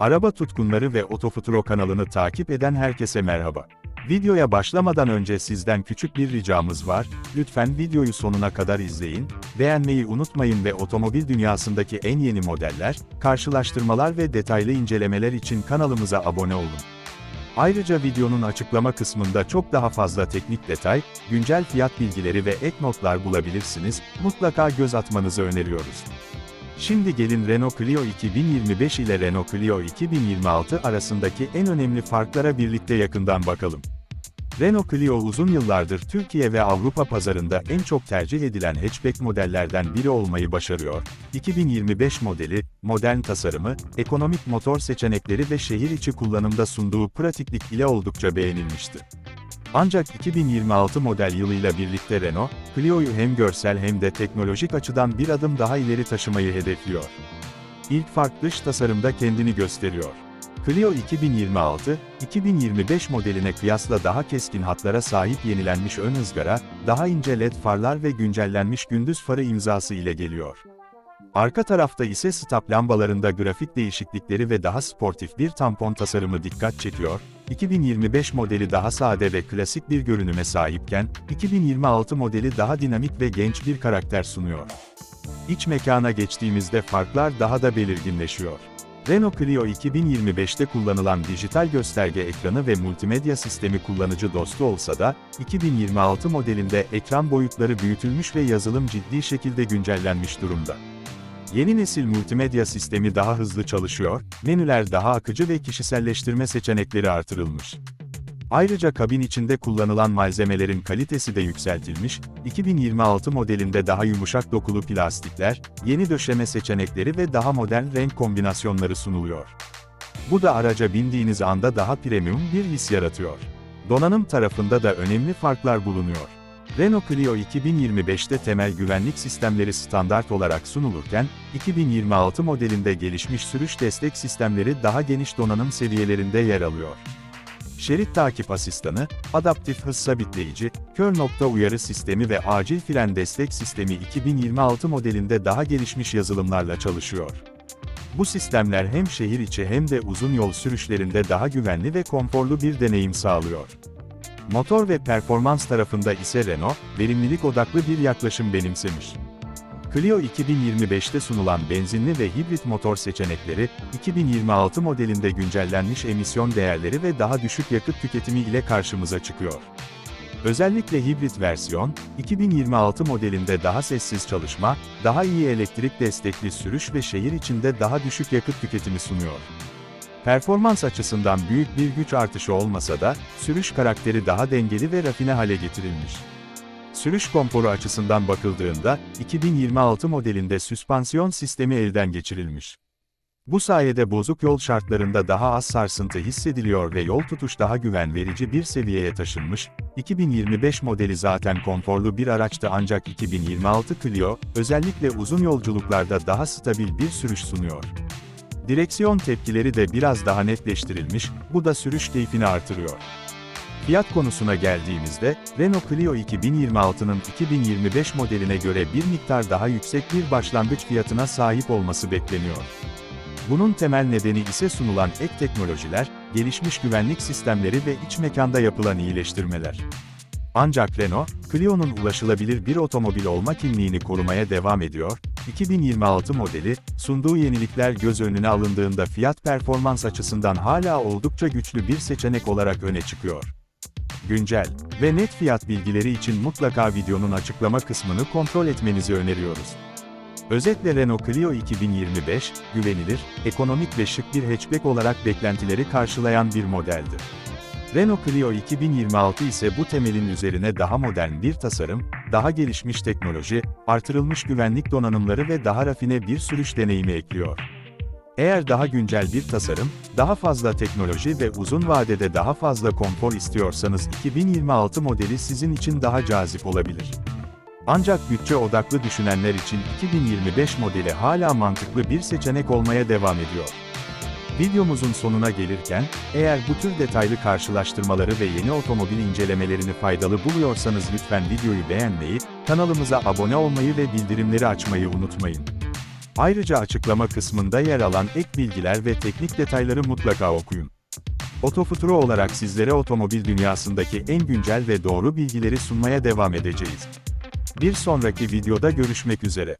Araba tutkunları ve Otofuturo kanalını takip eden herkese merhaba. Videoya başlamadan önce sizden küçük bir ricamız var, lütfen videoyu sonuna kadar izleyin, beğenmeyi unutmayın ve otomobil dünyasındaki en yeni modeller, karşılaştırmalar ve detaylı incelemeler için kanalımıza abone olun. Ayrıca videonun açıklama kısmında çok daha fazla teknik detay, güncel fiyat bilgileri ve ek notlar bulabilirsiniz, mutlaka göz atmanızı öneriyoruz. Şimdi gelin Renault Clio 2025 ile Renault Clio 2026 arasındaki en önemli farklara birlikte yakından bakalım. Renault Clio uzun yıllardır Türkiye ve Avrupa pazarında en çok tercih edilen hatchback modellerden biri olmayı başarıyor. 2025 modeli, modern tasarımı, ekonomik motor seçenekleri ve şehir içi kullanımda sunduğu pratiklik ile oldukça beğenilmişti. Ancak 2026 model yılıyla birlikte Renault, Clio'yu hem görsel hem de teknolojik açıdan bir adım daha ileri taşımayı hedefliyor. İlk fark dış tasarımda kendini gösteriyor. Clio 2026, 2025 modeline kıyasla daha keskin hatlara sahip yenilenmiş ön ızgara, daha ince led farlar ve güncellenmiş gündüz farı imzası ile geliyor. Arka tarafta ise stop lambalarında grafik değişiklikleri ve daha sportif bir tampon tasarımı dikkat çekiyor. 2025 modeli daha sade ve klasik bir görünüme sahipken, 2026 modeli daha dinamik ve genç bir karakter sunuyor. İç mekana geçtiğimizde farklar daha da belirginleşiyor. Renault Clio 2025'te kullanılan dijital gösterge ekranı ve multimedya sistemi kullanıcı dostu olsa da, 2026 modelinde ekran boyutları büyütülmüş ve yazılım ciddi şekilde güncellenmiş durumda. Yeni nesil multimedya sistemi daha hızlı çalışıyor, menüler daha akıcı ve kişiselleştirme seçenekleri artırılmış. Ayrıca kabin içinde kullanılan malzemelerin kalitesi de yükseltilmiş, 2026 modelinde daha yumuşak dokulu plastikler, yeni döşeme seçenekleri ve daha modern renk kombinasyonları sunuluyor. Bu da araca bindiğiniz anda daha premium bir his yaratıyor. Donanım tarafında da önemli farklar bulunuyor. Renault Clio 2025'te temel güvenlik sistemleri standart olarak sunulurken, 2026 modelinde gelişmiş sürüş destek sistemleri daha geniş donanım seviyelerinde yer alıyor. Şerit takip asistanı, adaptif hız sabitleyici, kör nokta uyarı sistemi ve acil fren destek sistemi 2026 modelinde daha gelişmiş yazılımlarla çalışıyor. Bu sistemler hem şehir içi hem de uzun yol sürüşlerinde daha güvenli ve konforlu bir deneyim sağlıyor. Motor ve performans tarafında ise Renault, verimlilik odaklı bir yaklaşım benimsemiş. Clio 2025'te sunulan benzinli ve hibrit motor seçenekleri, 2026 modelinde güncellenmiş emisyon değerleri ve daha düşük yakıt tüketimi ile karşımıza çıkıyor. Özellikle hibrit versiyon, 2026 modelinde daha sessiz çalışma, daha iyi elektrik destekli sürüş ve şehir içinde daha düşük yakıt tüketimi sunuyor. Performans açısından büyük bir güç artışı olmasa da, sürüş karakteri daha dengeli ve rafine hale getirilmiş. Sürüş konforu açısından bakıldığında, 2026 modelinde süspansiyon sistemi elden geçirilmiş. Bu sayede bozuk yol şartlarında daha az sarsıntı hissediliyor ve yol tutuş daha güven verici bir seviyeye taşınmış. 2025 modeli zaten konforlu bir araçtı ancak 2026 Clio, özellikle uzun yolculuklarda daha stabil bir sürüş sunuyor. Direksiyon tepkileri de biraz daha netleştirilmiş, bu da sürüş keyfini artırıyor. Fiyat konusuna geldiğimizde, Renault Clio 2026'nın 2025 modeline göre bir miktar daha yüksek bir başlangıç fiyatına sahip olması bekleniyor. Bunun temel nedeni ise sunulan ek teknolojiler, gelişmiş güvenlik sistemleri ve iç mekanda yapılan iyileştirmeler. Ancak Renault, Clio'nun ulaşılabilir bir otomobil olma kimliğini korumaya devam ediyor, 2026 modeli, sunduğu yenilikler göz önüne alındığında fiyat performans açısından hala oldukça güçlü bir seçenek olarak öne çıkıyor. Güncel ve net fiyat bilgileri için mutlaka videonun açıklama kısmını kontrol etmenizi öneriyoruz. Özetle Renault Clio 2025, güvenilir, ekonomik ve şık bir hatchback olarak beklentileri karşılayan bir modeldir. Renault Clio 2026 ise bu temelin üzerine daha modern bir tasarım, daha gelişmiş teknoloji, artırılmış güvenlik donanımları ve daha rafine bir sürüş deneyimi ekliyor. Eğer daha güncel bir tasarım, daha fazla teknoloji ve uzun vadede daha fazla konfor istiyorsanız 2026 modeli sizin için daha cazip olabilir. Ancak bütçe odaklı düşünenler için 2025 modeli hala mantıklı bir seçenek olmaya devam ediyor. Videomuzun sonuna gelirken, eğer bu tür detaylı karşılaştırmaları ve yeni otomobil incelemelerini faydalı buluyorsanız lütfen videoyu beğenmeyi, kanalımıza abone olmayı ve bildirimleri açmayı unutmayın. Ayrıca açıklama kısmında yer alan ek bilgiler ve teknik detayları mutlaka okuyun. Otofuturo olarak sizlere otomobil dünyasındaki en güncel ve doğru bilgileri sunmaya devam edeceğiz. Bir sonraki videoda görüşmek üzere.